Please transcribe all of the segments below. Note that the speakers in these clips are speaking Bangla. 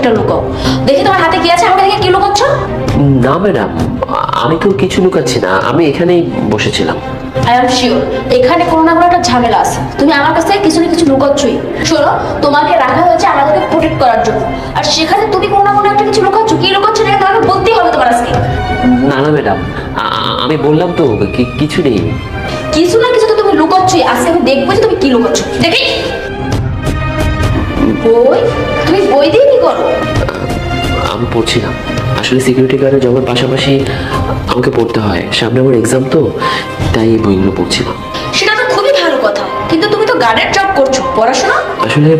একটা লুকাও দেখি তোমার হাতে কি আছে? আমাকে দেখে কি লুকাচ্ছ? না ম্যাডাম। আমি তো কিছু লুকাচ্ছি না। আমি এখানেই বসেছিলাম। আই এম শিওর এখানে কোনো না কোনো একটা ঝামেলা আছে। তুমি আমার কাছ থেকে কিছু না কিছু লুকাচ্ছই। শোনো তোমাকে রাখা হয়েছে আমাদেরকে প্রোটেক্ট করার জন্য। আর সেখানে তুমি কোনো না কোনো একটা কিছু লুকাচ্ছ? কি লুকাচ্ছ না তোমাকে বলতেই হবে তোমার আজকে। না না ম্যাডাম। আমি বললাম তো কিছু নেই। কিছু না কিছু তো তুমি লুকাচ্ছই। আজকে আমি দেখব যে তুমি কি লুকাচ্ছ। দেখি। বই? তুমি বই দিয়ে কি করো? আমি পড়ছিলাম। আসলে সিকিউরিটি গার্ডের জবের পাশাপাশি আমাকে পড়তে হয়। সামনে আমার এক্সাম তো তাই এই বইগুলো পড়ছিলাম। সেটা তো খুবই ভালো কথা। কিন্তু তুমি তো গার্ডের জব করছ। পড়াশোনা? আসলে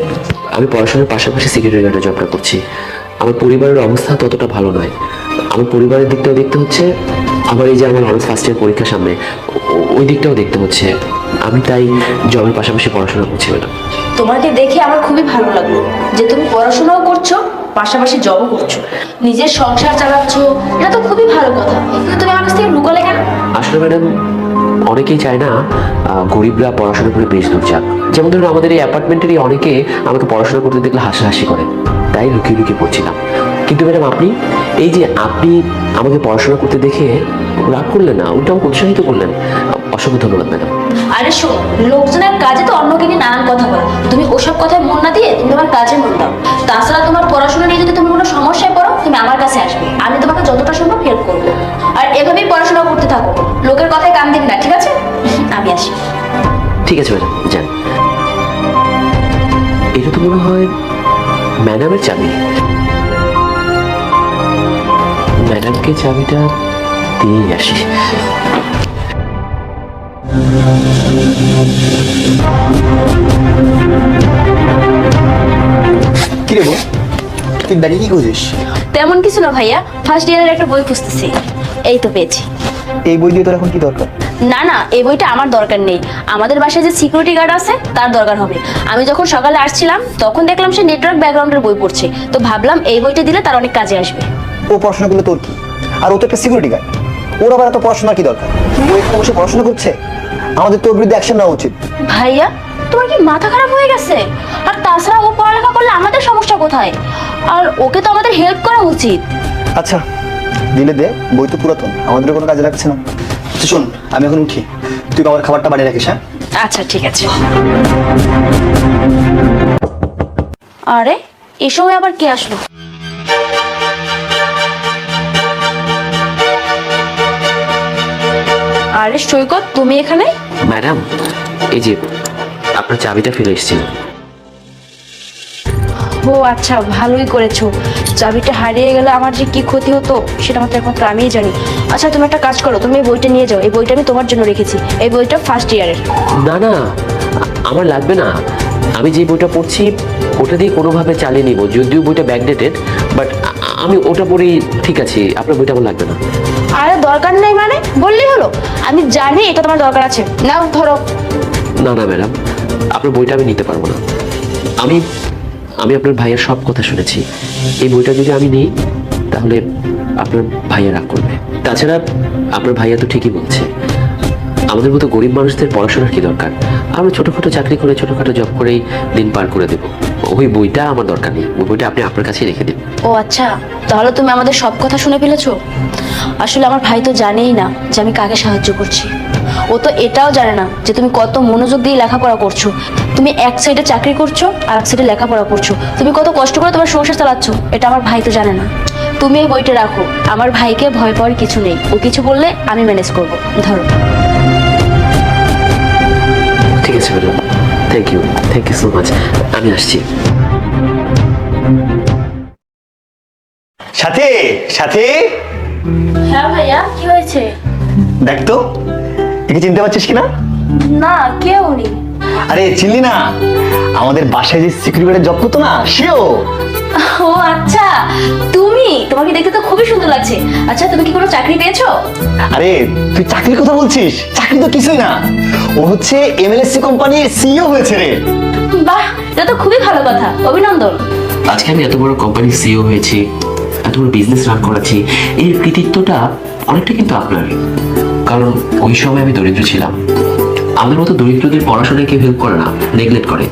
আমি পড়াশোনার পাশাপাশি সিকিউরিটি গার্ডের জবটা করছি। আমার পরিবারের অবস্থা ততটা ভালো নয়। আমার পরিবারের দিকটাও দেখতে হচ্ছে। আবার এই যে আমার অনার্স ফার্স্ট ইয়ার পরীক্ষা সামনে ওই দিকটাও দেখতে হচ্ছে। আমি তাই জবের পাশাপাশি পড়াশোনা করছি ম্যাডাম তোমাকে দেখে আমার খুবই ভালো লাগল যে তুমি পড়াশোনাও করছ, পাশাপাশি জবও করছ। নিজের সংসার চালাচ্ছ, এটা তো খুবই ভালো কথা। কিন্তু তুমি আমার কাছ থেকে লুকালে কেন? আসলে ম্যাডাম অনেকেই চায় না গরিবরা পড়াশোনা করে বেশ দূর যাক। যেমন ধরুন, আমাদের এই অ্যাপার্টমেন্টেরই অনেকে আমাকে পড়াশোনা করতে দেখলে হাসাহাসি করে। তাই লুকিয়ে লুকিয়ে পড়ছিলাম। কিন্তু ম্যাডাম আপনি, এই যে আপনি আমাকে পড়াশোনা করতে দেখে রাগ করলেন না, উল্টো আমাকে উৎসাহিত করলেন। অসংখ্য ধন্যবাদ ম্যাডাম আরে শোনো লোকজনের কাজে তো অন্যকে নিয়ে নানান কথা বলে। তুমি ওসব কথায় মন না দিয়ে তুমি তোমার কাজে মন দাও। তাছাড়া তোমার পড়াশোনা নিয়ে যদি তুমি কোনো সমস্যায় পড়ো তুমি আমার কাছে আসবে। আমি তোমাকে যতটা সম্ভব হেল্প করব। আর এভাবেই পড়াশোনা করতে থাকো। লোকের কথায় কান দিবি না ঠিক আছে? আমি আসি। ঠিক আছে ম্যাডাম যান। এটা তো মনে হয় ম্যাডামের চাবি। ম্যাডামকে চাবিটা দিয়েই আসি। কি রে তুই দাঁড়িয়ে কি খুঁজিস তেমন কিছু না ভাইয়া ফার্স্ট ইয়ারের একটা বই খুঁজতেছি। এই তো পেয়েছি। এই বই দিয়ে তোর এখন কি দরকার? না না এই বইটা আমার দরকার নেই। আমাদের বাসায় যে সিকিউরিটি গার্ড আছে তার দরকার হবে। আমি যখন সকালে আসছিলাম তখন দেখলাম সে নেটওয়ার্ক ব্যাকগ্রাউন্ডের বই পড়ছে। তো ভাবলাম এই বইটা দিলে তার অনেক কাজে আসবে। ও পড়াশোনা করলে তোর কি? আর ও তো একটা সিকিউরিটি গার্ড ওর আবার এত পড়াশোনার কি দরকার? ও বসে পড়াশোনা করছে? আমাদের তোর বিরুদ্ধে অ্যাকশন নেওয়া উচিত। ভাইয়া তোমার কি মাথা খারাপ হয়ে গেছে? আর তাছাড়া ও পড়ালেখা করলে আমাদের সমস্যা কোথায়? আর ওকে তো আমাদের হেল্প করা উচিত। আচ্ছা দিলে দে বই তো পুরাতন আমাদের কোনো কাজে লাগছে না। আচ্ছা, শোন আমি এখন উঠি। তুই আমার খাবারটা বানিয়ে রাখিস হ্যাঁ? আচ্ছা ঠিক আছে। আরে এই সময় আবার কে আসলো? আরে সৈকত তুমি এখানে? ম্যাডাম এই যে আপনার চাবিটা ফিরে এসেছি। ও আচ্ছা ভালোই করেছ। চাবিটা হারিয়ে গেলে আমার যে কি ক্ষতি হতো সেটা মাত্র একমাত্র আমিই জানি। আচ্ছা তুমি একটা কাজ করো তুমি এই বইটা নিয়ে যাও। এই বইটা আমি তোমার জন্য রেখেছি। এই বইটা ফার্স্ট ইয়ারের না না আমার লাগবে না। আমি যে বইটা পড়ছি ওটা দিয়ে কোনোভাবে চালিয়ে নিব যদিও বইটা ব্যাকডেটেড বাট আমি ওটা পড়েই ঠিক আছে। আপনার বইটা আমার লাগবে না। আরে দরকার নেই মানে? বললেই হলো। আমি জানি এটা তোমার দরকার আছে। নাও, ধরো। না না, ম্যাডাম, আপনার বইটা আমি নিতে পারব না। আমি আমি আপনার ভাইয়ের সব কথা শুনেছি। এই বইটা যদি আমি নিই, তাহলে আপনার ভাইয়া রাগ করবে। তাছাড়া, আপনার ভাইয়া তো ঠিকই বলছে। আমাদের মতো গরিব মানুষদের পড়াশোনার কি দরকার? আমরা ছোটোখাটো চাকরি করে ছোটোখাটো জব করেই দিন পার করে দেবো। ওই বইটা আমার দরকার নেই। ওই বইটা আপনি আপনার কাছেই রেখে দিন। ও আচ্ছা তাহলে তুমি আমাদের সব কথা শুনে ফেলেছো? আসলে আমার ভাই তো জানেই না যে আমি কাকে সাহায্য করছি। ও তো এটাও জানে না যে তুমি কত মনোযোগ দিয়ে লেখাপড়া করছ। তুমি এক সাইডে চাকরি করছ আর এক সাইডে লেখাপড়া করছ। তুমি কত কষ্ট করে তোমার সংসার চালাচ্ছ এটা আমার ভাই তো জানে না। তুমি এই বইটা রাখো আমার ভাইকে ভয় পাওয়ার কিছু নেই। ও কিছু বললে আমি ম্যানেজ করব। ধরো। ঠিক আছে madam. Thank you thank you so much আমি আসছি। সাথে সাথে। হ্যাঁ ভাইয়া কি হয়েছে? দেখ তো একে চিনতে পারছিস কিনা? না কে উনি আরে চিনলি না? আমাদের বাসায় যে সিকিউরিটি জব করতো না সেও ও আচ্ছা তুমি? তোমাকে দেখতে তো খুবই সুন্দর লাগছে। আচ্ছা তুমি কি কোনো চাকরি পেয়েছ? আরে তুই চাকরির কথা বলছিস? চাকরি তো কিছুই না। ও হচ্ছে এমএলএসসি কোম্পানির সিইও হয়েছে রে। বাহ এটা তো খুবই ভালো কথা। অভিনন্দন। আজকে আমি এত বড় কোম্পানির সিও হয়েছি এত বড় বিজনেস রান করাচ্ছি এর কৃতিত্বটা অনেকটা কিন্তু আপনার। কারণ ওই সময় আমি দরিদ্র ছিলাম। আমাদের মতো দরিদ্রদের পড়াশোনায় কেউ হেল্প করে না নেগলেক্ট করে।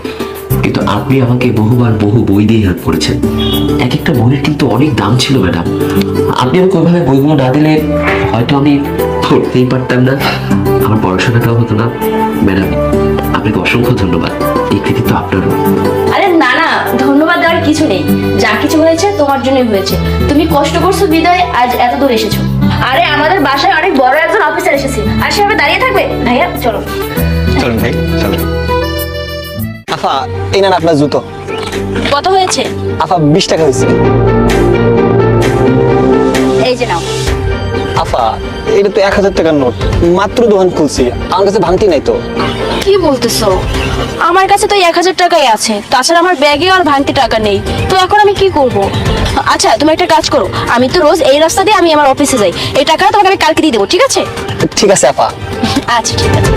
কিন্তু আপনি আমাকে বহুবার বহু বই দিয়ে হেল্প করেছেন। এক একটা বইয়ের কিন্তু অনেক দাম ছিল ম্যাডাম আপনি আমাকে ওইভাবে বইগুলো না দিলে হয়তো আমি পড়তেই পারতাম না। আমার পড়াশোনাটাও হতো না। ম্যাডাম আপনাকে অসংখ্য ধন্যবাদ। এই কৃতিত্ব আপনারও। আরে না না ধন্যবাদ দেওয়ার কিছু নেই। যা কিছু হয়েছে তোমার জন্যই হয়েছে। তুমি কষ্ট করছ বিদায় আজ এত দূর এসেছ। আরে আমাদের বাসায় অনেক বড় একজন অফিসার এসেছে। আর সেভাবে দাঁড়িয়ে থাকবে? ভাইয়া চলো। চলুন ভাই চলুন। আফা এই নেন আপনার জুতো। কত হয়েছে? আফা বিশ টাকা হয়েছে। এই যে নাও। আফা এটা তো এক হাজার টাকার নোট। মাত্র দোকান খুলছি। আমার কাছে ভাঙতি নাই তো। কি বলতেছো? আমার কাছে তো এক হাজার টাকাই আছে। তাছাড়া আমার ব্যাগে আর ভাঙতি টাকা নেই। তো এখন আমি কি করব? আচ্ছা তুমি একটা কাজ করো। আমি তো রোজ এই রাস্তা দিয়ে আমি আমার অফিসে যাই। এই টাকাটা তোমাকে আমি কালকে দিয়ে দেবো ঠিক আছে? ঠিক আছে আফা। আচ্ছা ঠিক আছে।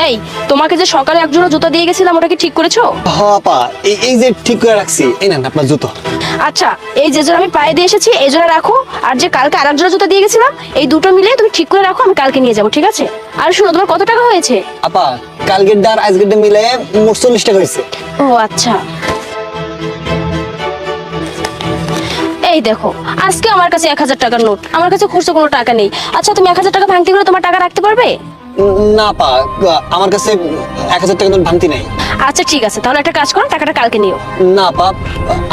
এই তোমাকে যে সকালে একজোড়া জুতো দিয়ে গেছিলাম ওটা কি ঠিক করেছ? হ আপা এই এই যে ঠিক করে রাখছি এই নেন আপনার জুতো। আচ্ছা এই যে জোড়া আমি পায়ে দিয়ে এসেছি এই জোড়া রাখো আর যে কালকে আরেক জোড়া জুতো দিয়ে গেছিলাম এই দুটো মিলে তুমি ঠিক করে রাখো আমি কালকে নিয়ে যাব ঠিক আছে? আর শুনো তোমার কত টাকা হয়েছে? আপা কালকের ডার আজকের মিলে মোট চল্লিশ টাকা হয়েছে। ও আচ্ছা। এই দেখো আজকে আমার কাছে এক হাজার টাকার নোট আমার কাছে খুচরো কোনো টাকা নেই। আচ্ছা তুমি এক হাজার টাকা ভাঙতে গেলে তোমার টাকা রাখতে পারবে? না আপা আমার কাছে এক হাজার টাকা নোট ভাঙতি নাই। আচ্ছা ঠিক আছে। তাহলে একটা কাজ করো টাকাটা কালকে নিও। না আপা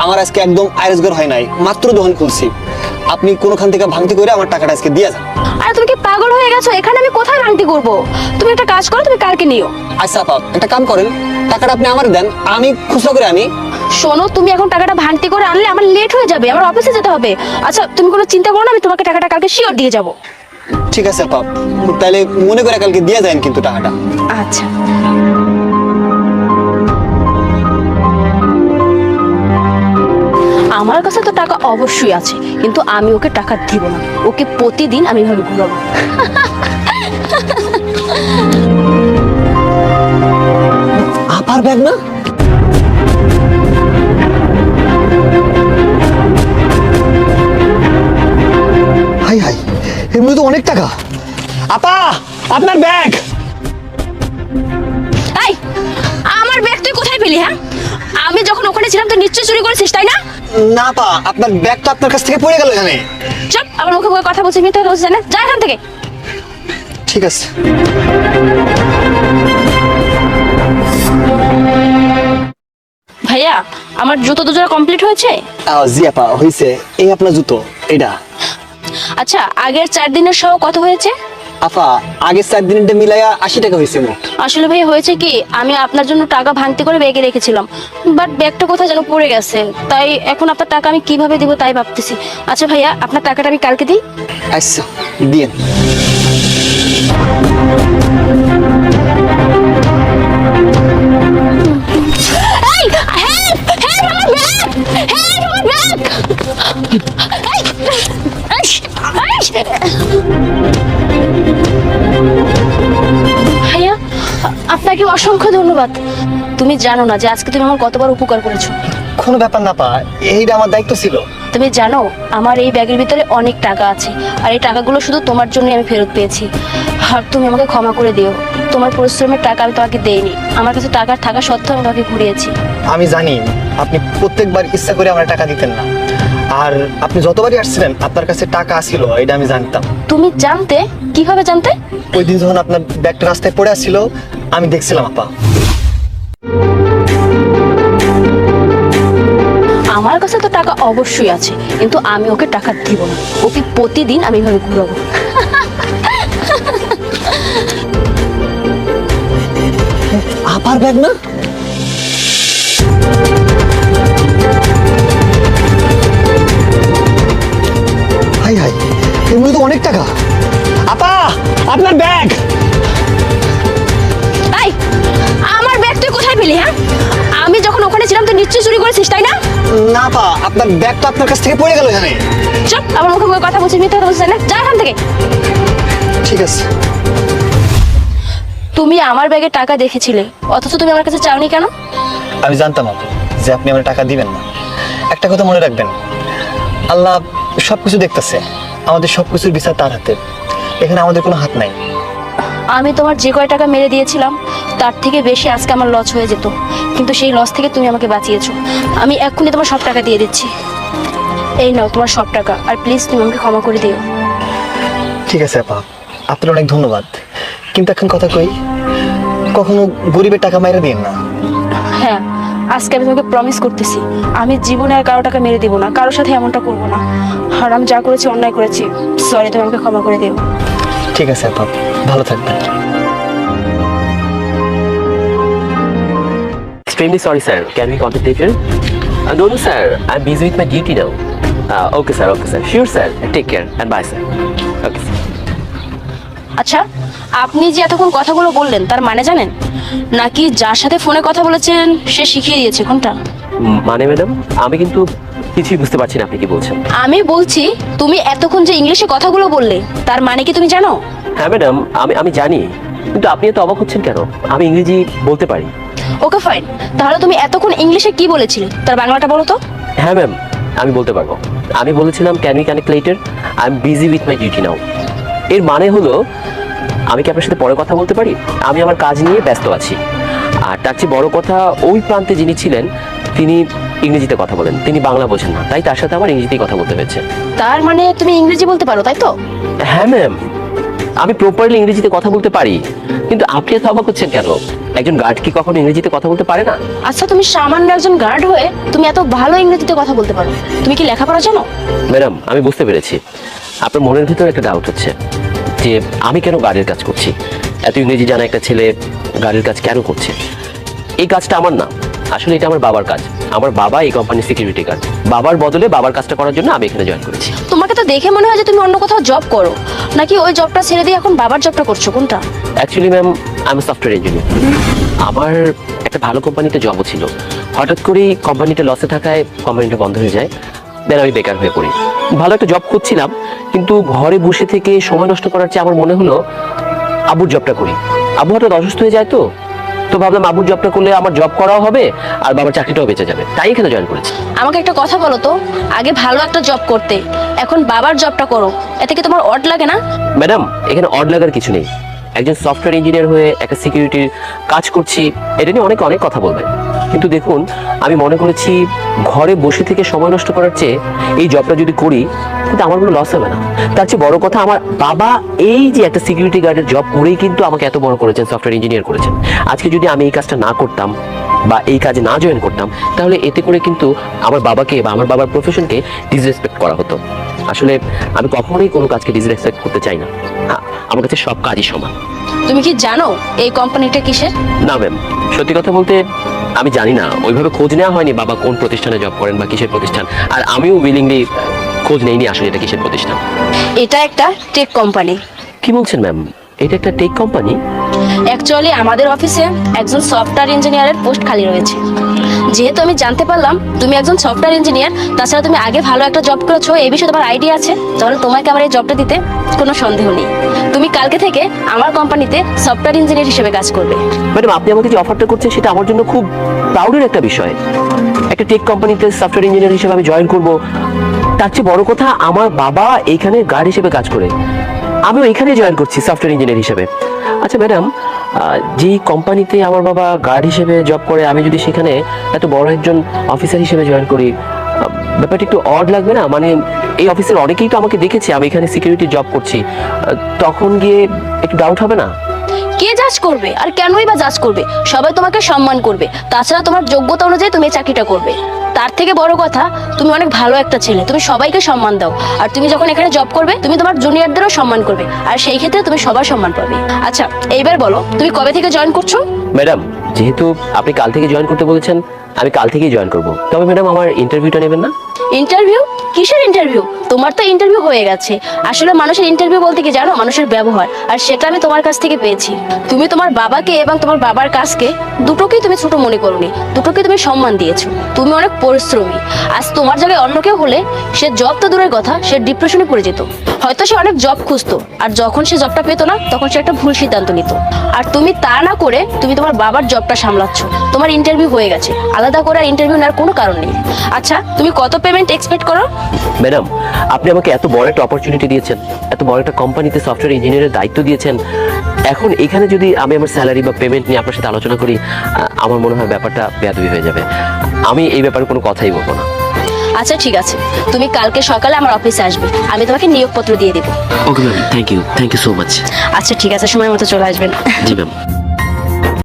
আমার আজকে একদম আয়রোজগার হয় নাই মাত্র দোকান খুলছি। আপনি কোনোখান থেকে ভাঙতি করে আমার টাকাটা আজকে দিয়ে যান। আরে তুমি কি পাগল হয়ে গেছো? এখানে আমি কোথায় ভাঙতি করব? তুমি একটা কাজ করো তুমি কালকে নিও। আচ্ছা আপা একটা কাম করেন টাকাটা আপনি আমার দেন আমি খুচরা করে আনি। শোনো তুমি এখন টাকাটা ভাঙতি করে আনলে আমার লেট হয়ে যাবে আমার অফিসে যেতে হবে। আচ্ছা তুমি কোনো চিন্তা করো না আমি তোমাকে টাকাটা কালকে শিওর দিয়ে যাব। ঠিক আছে আপা তাহলে মনে করে কালকে দিয়ে যান কিন্তু টাকাটা। আচ্ছা। আমার কাছে তো টাকা অবশ্যই আছে কিন্তু আমি ওকে টাকা দিব না। ওকে প্রতিদিন আমি এভাবে ঘুরাবো। আপার ব্যাগ না? Hi hi. এর তো অনেক টাকা। আপা আপনার ব্যাগ। এই আমার ব্যাগ তুই কোথায় পেলি হ্যাঁ? আমি যখন ওখানে ছিলাম তুই নিশ্চয়ই চুরি করেছিস তাই না? না পা আপনার ব্যাগ তো আপনার কাছ থেকে পড়ে গেল এখানে। চল আমার মুখে মুখে কথা বলছিস মিথ্যা বলছিস না যা এখান থেকে। ঠিক আছে। ভাইয়া আমার জুতো দুজোড়া কমপ্লিট হয়েছে? জি আপা হয়েছে। এই আপনার জুতো এটা আচ্ছা আগের চার দিনের সহ কত হয়েছে? আফা আগের চার দিনটা মিলাইয়া আশি টাকা হয়েছে মোট। আসলে ভাই হয়েছে কি আমি আপনার জন্য টাকা ভাঙতি করে ব্যাগে রেখেছিলাম। বাট ব্যাগটা কোথায় যেন পড়ে গেছে। তাই এখন আপনার টাকা আমি কীভাবে দিব তাই ভাবতেছি। আচ্ছা ভাইয়া আপনার টাকাটা আমি কালকে দিই? আচ্ছা দিয়েন। এই ভাইয়া আপনাকে অসংখ্য ধন্যবাদ। তুমি জানো না যে আজকে তুমি আমার কতবার উপকার করেছ। কোনো ব্যাপার না পা। এইটা আমার দায়িত্ব ছিল। তুমি জানো আমার এই ব্যাগের ভিতরে অনেক টাকা আছে। আর এই টাকাগুলো শুধু তোমার জন্যই আমি ফেরত পেয়েছি। আর তুমি আমাকে ক্ষমা করে দিও। তোমার পরিশ্রমের টাকা আমি তোমাকে দেইনি। আমার কাছে টাকা থাকা সত্ত্বেও আমি তোমাকে ঘুরিয়েছি। আমি জানি আপনি প্রত্যেকবার ইচ্ছা করে আমার টাকা দিতেন না। আর আপনি যতবারই আসছিলেন আপনার কাছে টাকা আসছিল এটা আমি জানতাম। তুমি জানতে? কীভাবে জানতে? ওই দিন যখন আপনার ব্যাগটা রাস্তায় পড়ে আসছিল আমি দেখছিলাম আপা। আমার কাছে তো টাকা অবশ্যই আছে কিন্তু আমি ওকে টাকা দিব না। ওকে প্রতিদিন আমি এভাবে ঘুরাবো। আপার ব্যাগ না? মধ্যে তো অনেক টাকা। আপা আপনার ব্যাগ। এই আমার ব্যাগ তুই কোথায় পেলি হ্যাঁ? আমি যখন ওখানে ছিলাম তুই নিশ্চয়ই চুরি করেছিস তাই না? না পা আপনার ব্যাগ তো আপনার কাছ থেকে পড়ে গেল এখানে। চুপ আমার মুখে মুখে কথা বলছিস মিথ্যা কথা বলছিস না? যা এখান থেকে। ঠিক আছে। তুমি আমার ব্যাগে টাকা দেখেছিলে অথচ তুমি আমার কাছে চাওনি কেন? আমি জানতাম আপু যে আপনি আমার টাকা দিবেন না। একটা কথা মনে রাখবেন। আল্লাহ সব কিছু দেখতেছে। আমাদের সব কিছুর বিচার তার হাতে। এখানে আমাদের কোনো হাত নাই। আমি তোমার যে কয় টাকা মেরে দিয়েছিলাম তার থেকে বেশি আজকে আমার লস হয়ে যেত। কিন্তু সেই লস থেকে তুমি আমাকে বাঁচিয়েছো। আমি এক্ষুনি তোমার সব টাকা দিয়ে দিচ্ছি। এই নাও তোমার সব টাকা আর প্লিজ তুমি আমাকে ক্ষমা করে দিও। ঠিক আছে আপা। আপনার অনেক ধন্যবাদ। কিন্তু এখন কথা কই কখনো গরিবের টাকা মাইরা দিন না। হ্যাঁ। আজকে আমি তোমাকে প্রমিস করতেছি আমি জীবনে আর কারও টাকা মেরে দিব না কারোর সাথে এমনটা করব না আর আমি যা করেছি অন্যায় করেছি সরি তুমি আমাকে ক্ষমা করে দিও ঠিক আছে আপা ভালো থাকবেন Extremely sorry, sir. Can we contact later? Uh, no, no, sir. I'm busy with my duty now. Uh, okay, sir. Okay, sir. Sure, sir. Take care and bye, sir. Okay, sir. আচ্ছা আপনি যে এতক্ষণ কথাগুলো বললেন তার মানে জানেন? নাকি যার সাথে ফোনে কথা বলেছেন সে শিখিয়ে দিয়েছে কোনটা? মানে ম্যাডাম আমি কিন্তু কিছুই বুঝতে পারছি না আপনি কি বলছেন। আমি বলছি তুমি এতক্ষণ যে ইংলিশে কথাগুলো বললে তার মানে কি তুমি জানো? হ্যাঁ ম্যাডাম আমি আমি জানি কিন্তু আপনি এত অবাক হচ্ছেন কেন? আমি ইংরেজি বলতে পারি। Okay fine. তাহলে তুমি এতক্ষণ ইংলিশে কি বলেছিলে? তার বাংলাটা বলো তো। হ্যাঁ ম্যাম আমি বলতে পারব। আমি বলেছিলাম can we connect later I am busy with my duty now এর মানে হলো আমি কি আপনার সাথে পরে কথা বলতে পারি? আমি আমার কাজ নিয়ে ব্যস্ত আছি। আর তার চেয়ে বড় কথা ওই প্রান্তে যিনি ছিলেন তিনি ইংরেজিতে কথা বলেন। তিনি বাংলা বোঝেন না। তাই তার সাথে আমার ইংরেজিতেই কথা বলতে হয়েছে। তার মানে তুমি ইংরেজি বলতে পারো তাই তো? হ্যাঁ ম্যাম আমি প্রপারলি ইংরেজিতে কথা বলতে পারি। কিন্তু আপনি এত অবাক হচ্ছেন কেন? একজন গার্ড কি কখনো ইংরেজিতে কথা বলতে পারে না? আচ্ছা তুমি সামান্য একজন গার্ড হয়ে তুমি এত ভালো ইংরেজিতে কথা বলতে পারো। তুমি কি লেখাপড়া জানো? ম্যাডাম আমি বুঝতে পেরেছি। আপনার মনের ভিতরে একটা ডাউট হচ্ছে। যে আমি কেন গাড়ির কাজ করছি? এত ইংরেজি জানা একটা ছেলে গাড়ির কাজ কেন করছে? এই কাজটা আমার না। আসলে এটা আমার বাবার কাজ। আমার বাবা এই কোম্পানির সিকিউরিটি গার্ড বাবার বদলে বাবার কাজটা করার জন্য আমি এখানে জয়েন করেছি। তোমাকে তো দেখে মনে হয় যে তুমি অন্য কোথাও জব করো। নাকি ওই জবটা ছেড়ে দিয়ে এখন বাবার জবটা করছ? কোনটা? অ্যাকচুয়ালি ম্যাম আমি সফটওয়্যার ইঞ্জিনিয়ার আমার একটা ভালো কোম্পানিতে জবও ছিল। হঠাৎ করেই কোম্পানিটা লসে থাকায় কোম্পানিটা বন্ধ হয়ে যায়। দেন আমি বেকার হয়ে পড়ি। ভালো একটা জব করছিলাম কিন্তু ঘরে বসে থেকে সময় নষ্ট করার চেয়ে আমার মনে হলো আবুর জবটা করি। আবু হঠাৎ অসুস্থ হয়ে যায় তো তো ভাবলাম আবুর জবটা করলে আমার জব করাও হবে আর বাবার চাকরিটাও বেঁচে যাবে। তাই এখানে জয়েন করেছি। আমাকে একটা কথা বলো তো আগে ভালো একটা জব করতে এখন বাবার জবটা করো এতে কি তোমার অড লাগে না? ম্যাডাম এখানে অড লাগার কিছু নেই। একজন সফটওয়্যার ইঞ্জিনিয়ার হয়ে একটা সিকিউরিটির কাজ করছি এটা নিয়ে অনেক অনেক কথা বলবেন কিন্তু দেখুন আমি মনে করেছি ঘরে বসে থেকে সময় নষ্ট করার চেয়ে এই জবটা যদি করি কিন্তু আমার কোনো লস হবে না। তার চেয়ে বড় কথা আমার বাবা এই যে একটা সিকিউরিটি গার্ডের জব করেই কিন্তু আমাকে এত বড় করেছেন সফটওয়্যার ইঞ্জিনিয়ার করেছেন। আজকে যদি আমি এই কাজটা না করতাম বা এই কাজে না জয়েন করতাম তাহলে এতে করে কিন্তু আমার বাবাকে বা আমার বাবার প্রফেশনকে ডিসরেসপেক্ট করা হতো। আসলে আমি কখনোই কোনো কাজকে ডিসরেসপেক্ট করতে চাই না। হ্যাঁ আমার কাছে সব কাজই সমান। তুমি কি জানো এই কোম্পানিটা কিসের? না ম্যাম সত্যি কথা বলতে আমি জানি না ওইভাবে খোঁজ নেওয়া হয়নি বাবা কোন প্রতিষ্ঠানে জব করেন বা কিসের প্রতিষ্ঠান। আর আমিও উইলিংলি খোঁজ নেইনি আসলে এটা কিসের প্রতিষ্ঠান। এটা একটা টেক কোম্পানি কি বলছেন ম্যাম এটা একটা টেক কোম্পানি অ্যাকচুয়ালি আমাদের অফিসে একজন সফটওয়্যার ইঞ্জিনিয়ারের পোস্ট খালি রয়েছে। যেহেতু আমি জানতে পারলাম তুমি একজন সফটওয়্যার ইঞ্জিনিয়ার তাছাড়া তুমি আগে ভালো একটা জব করেছ এই বিষয়ে তোমার আইডিয়া আছে তাহলে তোমাকে আমার এই জবটা দিতে কোনো সন্দেহ নেই। তুমি কালকে থেকে আমার কোম্পানিতে সফটওয়্যার ইঞ্জিনিয়ার হিসেবে কাজ করবে। ম্যাডাম, আপনি আমাকে যে অফারটা করছেন, সেটা আমার জন্য খুব প্রাউডের একটা বিষয়। একটা টেক কোম্পানিতে সফটওয়্যার ইঞ্জিনিয়ার হিসেবে আমি জয়েন করব। তার চেয়ে বড় কথা, আমার বাবা এইখানে গার্ড হিসেবে কাজ করে। আমিও এখানে জয়েন করছি সফটওয়্যার ইঞ্জিনিয়ার হিসেবে। আচ্ছা ম্যাডাম যেই কোম্পানিতে আমার বাবা গার্ড হিসেবে জব করে, আমি যদি সেখানে এত বড় একজন অফিসার হিসেবে জয়েন করি ব্যাপারটা একটু অড লাগবে না? মানে এই অফিসের অনেকেই তো আমাকে দেখেছে আমি এখানে সিকিউরিটি জব করছি। তখন গিয়ে একটু ডাউট হবে না? কে জাজ করবে? আর কেনই বা জাজ করবে? সবাই তোমাকে সম্মান করবে। তাছাড়া তোমার যোগ্যতা অনুযায়ী তুমি চাকরিটা করবে। তার থেকে বড় কথা তুমি অনেক ভালো একটা ছেলে। তুমি সবাইকে সম্মান দাও। আর তুমি যখন এখানে জব করবে তুমি তোমার জুনিয়রদেরও সম্মান করবে। আর সেই ক্ষেত্রে তুমি সবার সম্মান পাবে। আচ্ছা এইবার বলো তুমি কবে থেকে জয়েন করছ? ম্যাডাম যেহেতু আপনি কাল থেকে জয়েন করতে বলেছেন, আমি কাল থেকেই জয়েন করব। তবে ম্যাডাম আমার ইন্টারভিউটা নেবেন না? ইন্টারভিউ কিসের ইন্টারভিউ তোমার তো ইন্টারভিউ হয়ে গেছে। আসলে মানুষের ইন্টারভিউ বলতে কি জানো? মানুষের ব্যবহার। আর সেটা আমি তোমার কাছ থেকে পেয়েছি। তুমি তোমার বাবাকে এবং তোমার বাবার কাজকে দুটোকেই তুমি ছোট মনে করোনি। দুটোকে তুমি সম্মান দিয়েছ। তুমি অনেক পরিশ্রমী। আজ তোমার জায়গায় অন্য কেউ হলে সে জব তো দূরের কথা, সে ডিপ্রেশনে পড়ে যেত। হয়তো সে অনেক জব খুঁজতো। আর যখন সে জবটা পেতো না, তখন সে একটা ভুল সিদ্ধান্ত নিত। আর তুমি তা না করে তুমি তোমার বাবার জবটা সামলাচ্ছ। তোমার ইন্টারভিউ হয়ে গেছে। আলাদা করে আর ইন্টারভিউ নেওয়ার কোনো কারণ নেই। আচ্ছা তুমি কত পেমেন্ট এক্সপেক্ট করো? ম্যাডাম আপনি আমাকে এত বড় একটা অপরচুনিটি দিয়েছেন এত বড় একটা কোম্পানিতে সফটওয়্যার ইঞ্জিনিয়ারের দায়িত্ব দিয়েছেন। এখন এখানে যদি আমি আমার স্যালারি বা পেমেন্ট নিয়ে আপনার সাথে আলোচনা করি আমার মনে হয় ব্যাপারটা বেয়াদবি হয়ে যাবে। আমি এই ব্যাপারে কোনো কথাই বলব না। আচ্ছা ঠিক আছে। তুমি কালকে সকালে আমার অফিসে আসবে। আমি তোমাকে নিয়োগপত্র দিয়ে দেবো। Okay ma'am thank you thank you so much আচ্ছা ঠিক আছে। সময় মতো চলে আসবেন। জি ম্যাম